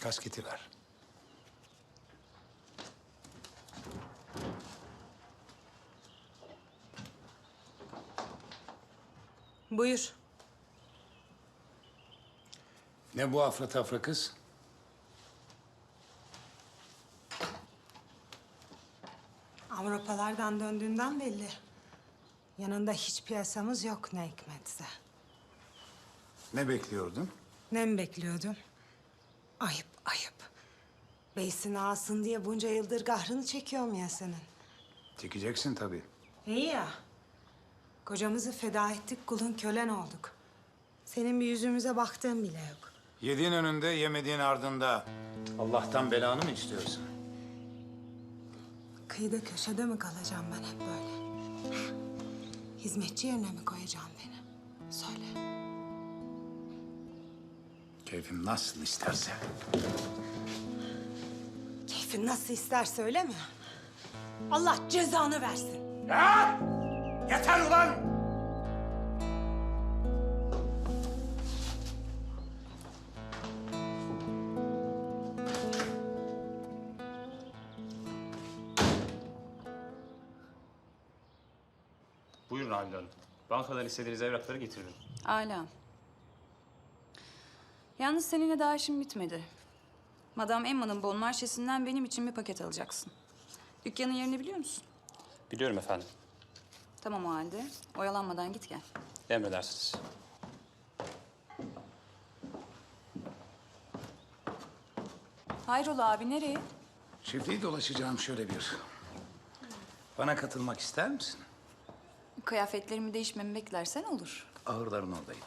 Kasketi ver. Buyur. Ne bu afra tafra kız? Avrupalardan döndüğünden belli. Yanında hiç piyasamız yok ne hikmetse. Ne bekliyordun? Ne mi bekliyordum? Ayıp, ayıp. Beysin ağasın diye bunca yıldır kahrını çekiyorum ya senin. Çekeceksin tabii. İyi ya. Kocamızı feda ettik, kulun kölen olduk. Senin bir yüzümüze baktığın bile yok. Yediğin önünde, yemediğin ardında. Allah'tan belanı mı istiyorsun? Kıyıda köşede mi kalacağım ben hep böyle? Hizmetçi yerine mi koyacaksın beni? Söyle. Keyfim nasıl isterse. Keyfin nasıl isterse öyle mi? Allah cezanı versin. Ya! Yeter ulan! Buyurun Halide Hanım. Bankadan istediğiniz evrakları getiririm. Âlâ. Yalnız seninle daha işim bitmedi. Madame Emma'nın bon marşesinden benim için bir paket alacaksın. Dükkanın yerini biliyor musun? Biliyorum efendim. Tamam o halde. Oyalanmadan git gel. Emredersiniz. Hayrola abi nereye? Çiftliği dolaşacağım şöyle bir. Bana katılmak ister misin? Kıyafetlerimi değişmemi beklersen olur. Ağırların oradayım.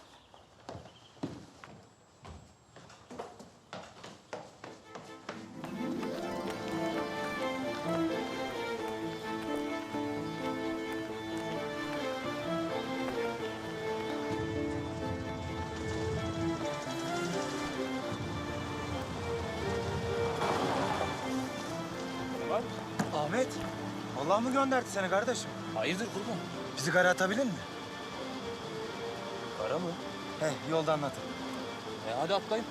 Ahmet, Allah mı gönderdi seni kardeşim? Hayırdır kurban? Bizi kara atabilir mi? Para mı? He, yolda anlatırım. E hadi atlayın.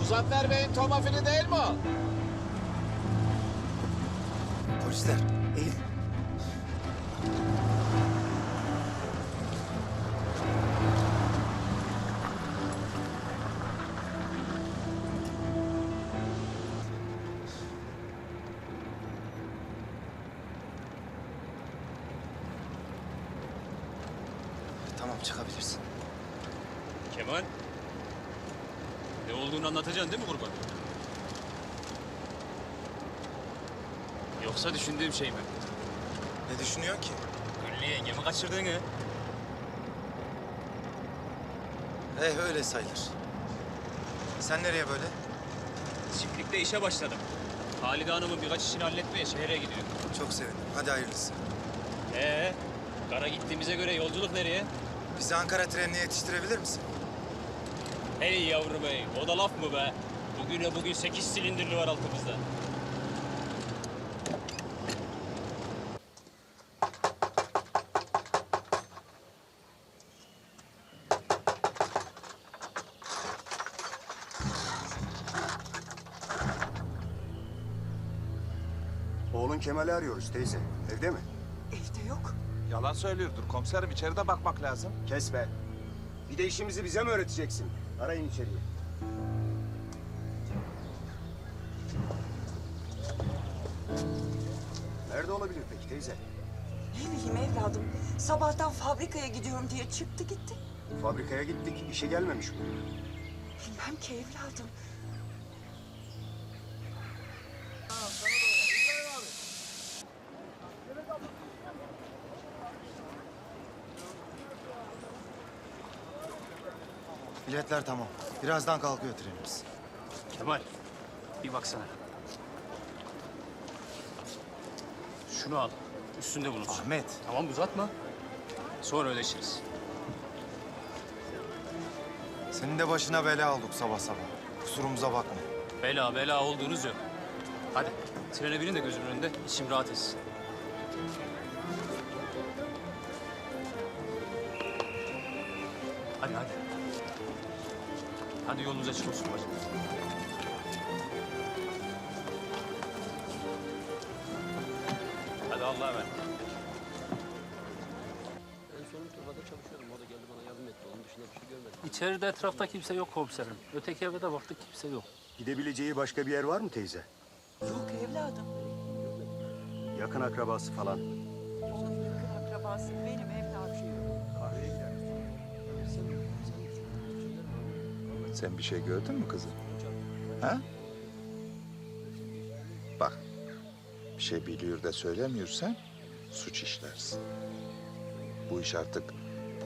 Muzaffer Bey'in tomafili değil mi o? Polisler, eğil. Tamam, çıkabilirsin. Kemal. Ne olduğunu anlatacaksın değil mi kurban? Yoksa düşündüğüm şey mi? Ne düşünüyorsun ki? Güllü yengemi kaçırdığını. Eh, öyle sayılır. Sen nereye böyle? Çiftlikte işe başladım. Halide Hanım'ın birkaç işini halletmeye şehre gidiyor. Çok sevindim. Hadi hayırlısı. Ee, kara gittiğimize göre yolculuk nereye? Bizi Ankara trenine yetiştirebilir misin? Hey yavrum hey, o da laf mı be? Bugüne bugün sekiz silindirli var altımızda. Oğlun Kemal'i arıyoruz teyze. Evde mi? Yalan söylüyordur komiserim. içeride bakmak lazım. Kes be. Bir de işimizi bize mi öğreteceksin? Arayın içeriye. Nerede olabilir peki teyze? Ne bileyim evladım. Sabahtan fabrikaya gidiyorum diye çıktı gitti. Fabrikaya gittik. işe gelmemiş bu. Bilmem ki evladım. Biletler tamam. Birazdan kalkıyor trenimiz. Kemal, bir baksana. Şunu al. Üstünde bulunsun. Ahmet. Tamam uzatma. Sonra ödeşiriz. Senin de başına bela olduk sabah sabah. Kusurumuza bakma. Bela bela olduğunuz yok. Hadi trene binin de gözümün önünde içim rahat etsin. Hadi hadi. Hadi yolunuz açık olsun bacım. Hadi Allah'a emanet. İçeride etrafta kimse yok komiserim. Öteki eve de baktık kimse yok. Gidebileceği başka bir yer var mı teyze? Yok evladım. Yakın akrabası falan. Onun yakın akrabası benim Sen bir şey gördün mü kızım? Ha? Bak, bir şey biliyor da söylemiyorsan suç işlersin. Bu iş artık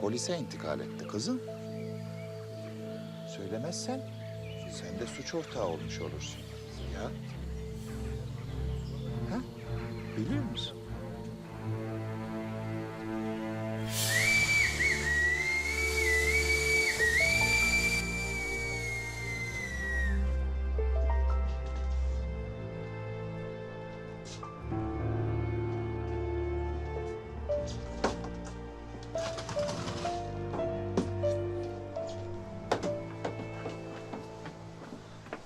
polise intikal etti kızım. Söylemezsen sen de suç ortağı olmuş olursun. Ya? Ha? Biliyor musun?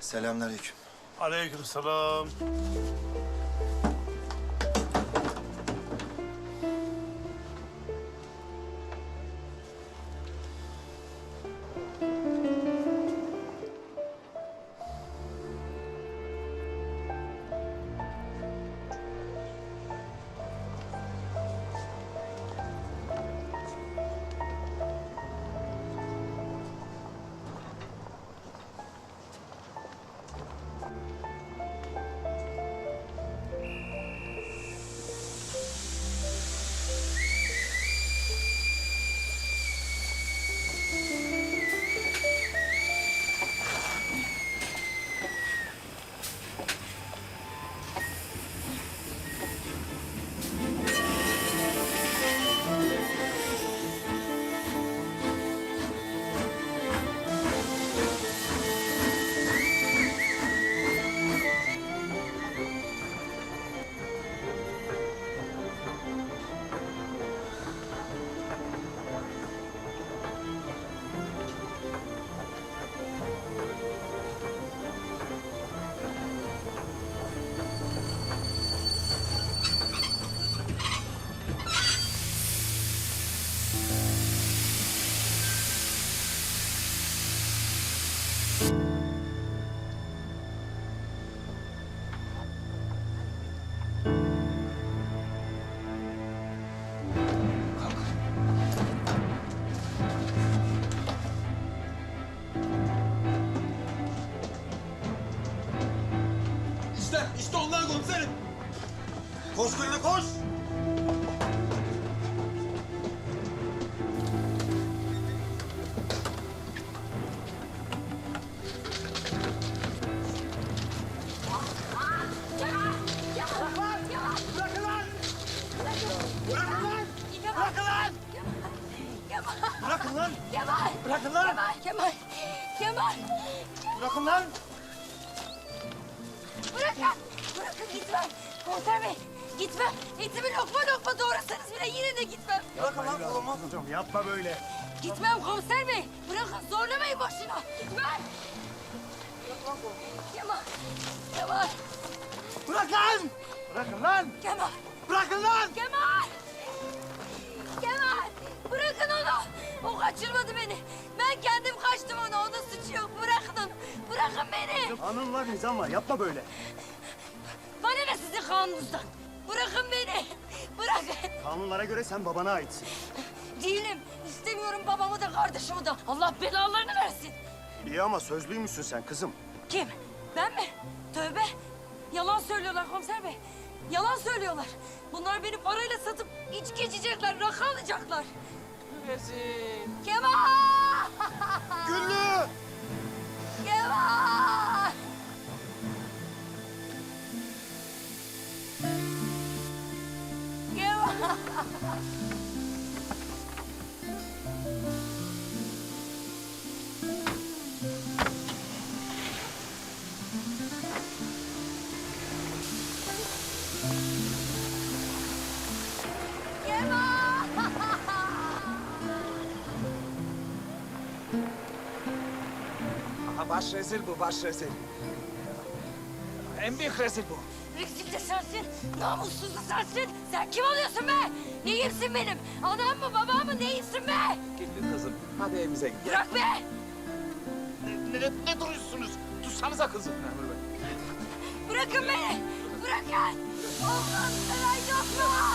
Selamünaleyküm. Aleykümselam. Koş Gülüne koş. Bırakın lan! Kemal! Bırakın lan! Kemal! Kemal! Kemal! Bırakın lan! Bırakın! Bırakın gitmem! Komiser Bey! Gitmem! Etimi lokma lokma doğrasanız bile yine de gitmem. Bırakın lan kolumu. Kızım yapma böyle. Gitmem komiser bey. Bırakın zorlamayın boşuna. Gitmem. Kemal. Kemal. Bırakın! Bırakın lan! Kemal. Bırakın lan! Kemal. Kemal. Bırakın onu. O kaçırmadı beni. Ben kendim kaçtım ona. Onun suçu yok. Bırakın onu. Bırakın beni. Kanun var, nizam var. Yapma böyle. Bana ne sizin kanununuzdan? Bırakın beni. Bırakın. Kanunlara göre sen babana aitsin. Değilim. İstemiyorum babamı da kardeşimi de. Allah belalarını versin. İyi ama sözlüymüşsün sen kızım. Kim? Ben mi? Tövbe. Yalan söylüyorlar komiser bey. Yalan söylüyorlar. Bunlar beni parayla satıp içki içecekler, rakı alacaklar. Kemal! Güllü! Kemal! Baş rezil bu, baş rezil. En büyük rezil bu. Rezil de sensin, namussuz da sensin. Sen kim oluyorsun be? Neyimsin benim? Anam mı babam mı neyimsin be? Gidin kızım. Hadi evimize gidelim. Bırak be! Ne, ne, ne duruyorsunuz? Tutsanıza kızım. Bırakın beni! Bırakın! Allah'ım seven yoklar!